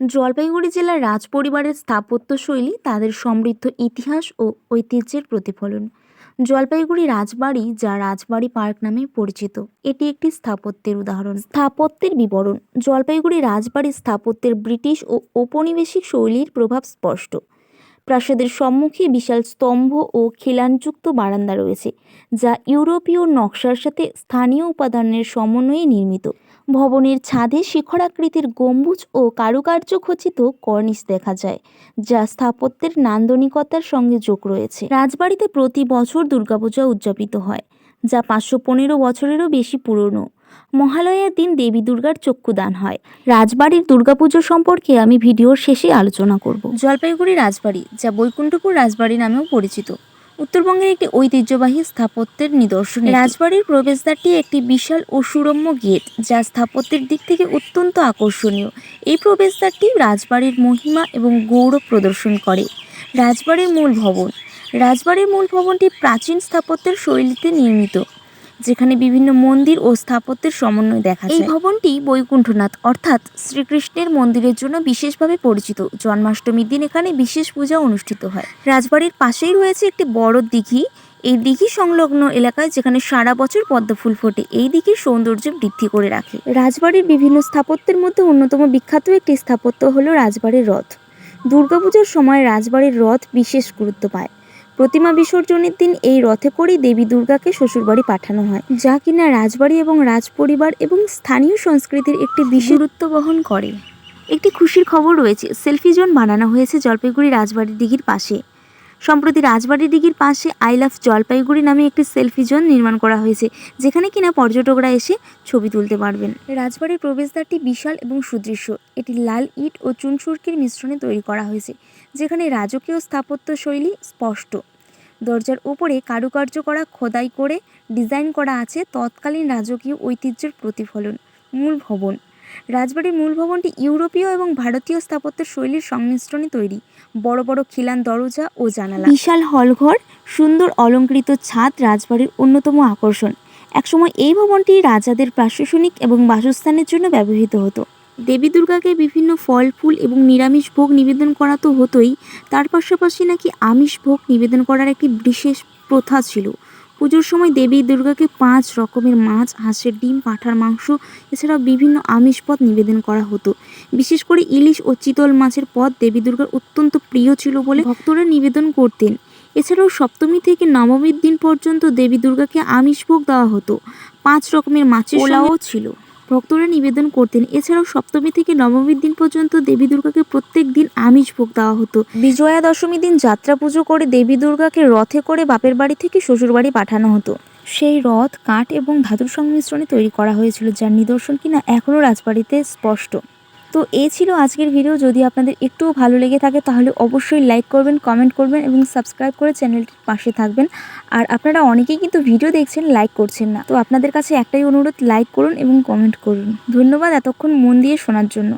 জলপাইগুড়ি জেলার রাজপরিবারের স্থাপত্যশৈলী, তাদের সমৃদ্ধ ইতিহাস ও ঐতিহ্যের প্রতিফলন। জলপাইগুড়ি রাজবাড়ি, যা রাজবাড়ি পার্ক নামে পরিচিত, এটি একটি স্থাপত্যের উদাহরণ। স্থাপত্যের বিবরণ। জলপাইগুড়ি রাজবাড়ি স্থাপত্যের ব্রিটিশ ও ঔপনিবেশিক শৈলীর প্রভাব স্পষ্ট। প্রাসাদের সম্মুখে বিশাল স্তম্ভ ও খিলানযুক্ত বারান্দা রয়েছে, যা ইউরোপীয় নকশার সাথে স্থানীয় উপাদানের সমন্বয়ে নির্মিত। ভবনের ছাদে শিখরাকৃতির গম্বুজ ও কারুকার্য খচিত কর্নিস দেখা যায়, যা স্থাপত্যের নান্দনিকতার সঙ্গে যোগ রয়েছে। রাজবাড়িতে প্রতি বছর দুর্গাপূজা উদযাপিত হয়, যা পাঁচশো পনেরো বছরেরও বেশি পুরনো। মহালয়ার দিন দেবী দুর্গার চক্ষুদান হয়। রাজবাড়ির দুর্গাপুজো সম্পর্কে আমি ভিডিওর শেষে আলোচনা করব। জলপাইগুড়ি রাজবাড়ি, যা বৈকুণ্ঠপুর রাজবাড়ি নামেও পরিচিত। উত্তরবঙ্গের একটি ঐতিহ্যবাহী স্থাপত্যের নিদর্শন রাজবাড়ির প্রবেশদ্বারটি একটি বিশাল ও সুরম্য গেট, যা স্থাপত্যের দিক থেকে অত্যন্ত আকর্ষণীয়। এই প্রবেশদ্বারটি রাজবাড়ির মহিমা এবং গৌরব প্রদর্শন করে। রাজবাড়ির মূল ভবন। রাজবাড়ির মূল ভবনটি প্রাচীন স্থাপত্যের শৈলীতে নির্মিত। যেখানে বিভিন্ন মন্দির ও স্থাপত্যের সমন্বয় দেখা যায়। এই ভবনটি বৈকুণ্ঠনাথ অর্থাৎ শ্রীকৃষ্ণের মন্দিরের জন্য বিশেষভাবে পরিচিত। জন্মাষ্টমীর দিন এখানে বিশেষ পূজা অনুষ্ঠিত হয়। রাজবাড়ির পাশেই রয়েছে একটি বড় দিঘি। এই দিঘি সংলগ্ন এলাকায় যেখানে সারা বছর পদ্ম ফুল ফোটে এই দিঘির সৌন্দর্য বৃদ্ধি করে রাখে। রাজবাড়ির বিভিন্ন স্থাপত্যের মধ্যে অন্যতম বিখ্যাত একটি স্থাপত্য হলো রাজবাড়ির রথ। দুর্গাপুজোর সময় রাজবাড়ির রথ বিশেষ গুরুত্ব পায়। প্রতিমা বিসর্জনের দিন এই রথে করেই দেবী দুর্গাকে শ্বশুরবাড়ি পাঠানো হয়, যা কিনা রাজবাড়ি এবং রাজপরিবার এবং স্থানীয় সংস্কৃতির একটি বিশেষ বহন করে। একটি খুশির খবর রয়েছে, সেলফি জোন বানানো হয়েছে জলপাইগুড়ি রাজবাড়ির দিঘির পাশে। সম্প্রতি রাজবাড়ির দিঘির পাশে আই লাভ জলপাইগুড়ি নামে একটি সেলফি জোন নির্মাণ করা হয়েছে, যেখানে কিনা পর্যটকরা এসে ছবি তুলতে পারবেন। রাজবাড়ির প্রবেশদ্বারটি বিশাল এবং সুদৃশ্য। এটি লাল ইট ও চুনসুরকির মিশ্রণে তৈরি করা হয়েছে, যেখানে রাজকীয় স্থাপত্য শৈলী স্পষ্ট। দরজার উপরে কারুকার্য করা খোদাই করে ডিজাইন করা আছে তৎকালীন রাজকীয় ঐতিহ্যের প্রতিফলন। মূল ভবন। রাজবাড়ির মূল ভবনটি ইউরোপীয় এবং ভারতীয় স্থাপত্যের শৈলীর সংমিশ্রণে তৈরি। বড় বড় খিলান, দরজা ও জানালা। বিশাল হলঘর, সুন্দর অলঙ্কৃত ছাদ রাজবাড়ির অন্যতম আকর্ষণ। একসময় এই ভবনটি রাজাদের প্রশাসনিক এবং বাসস্থানের জন্য ব্যবহৃত হতো। দেবী দুর্গাকে বিভিন্ন ফল, ফুল এবং নিরামিষ ভোগ নিবেদন করা তো হতোই, তার পাশাপাশি নাকি আমিষ ভোগ নিবেদন করার একটি বিশেষ প্রথা ছিল। পুজোর সময় দেবী দুর্গাকে পাঁচ রকমের মাছ হাঁসের ডিম পাঁঠার মাংস এছাড়াও বিভিন্ন আমিষ পদ নিবেদন করা হতো। বিশেষ করে ইলিশ ও চিতল মাছের পদ দেবী দুর্গার অত্যন্ত প্রিয় ছিল বলে ভক্তরা নিবেদন করতেন। এছাড়াও সপ্তমী থেকে নবমীর দিন পর্যন্ত দেবী দুর্গাকে আমিষ ভোগ দেওয়া হতো। পাঁচ রকমের মাছের পোলাও ছিল। ভক্তরা নিবেদন করতেন। এছাড়াও সপ্তমী থেকে নবমীর দিন পর্যন্ত দেবী দুর্গাকে প্রত্যেক দিন আমিষ ভোগ দেওয়া হতো। বিজয়া দশমী দিন যাত্রা পুজো করে দেবী দুর্গাকে রথে করে বাপের বাড়ি থেকে শ্বশুর বাড়ি পাঠানো হতো। সেই রথ, কাঠ এবং ধাতুর সংমিশ্রণে তৈরি করা হয়েছিল, যার নিদর্শন কিনা এখনও রাজবাড়িতে স্পষ্ট। তো এ ছিল আজকের ভিডিও যদি আপনাদের একটুও ভালো লেগে থাকে, তাহলে অবশ্যই লাইক করবেন কমেন্ট করবেন এবং সাবস্ক্রাইব করে চ্যানেলটির পাশে থাকবেন। আর আপনারা অনেকেই কিন্তু ভিডিও দেখছেন লাইক করছেন না। তো আপনাদের কাছে একটাই অনুরোধ লাইক করুন এবং কমেন্ট করুন। ধন্যবাদ এতক্ষণ মন দিয়ে শোনার জন্য।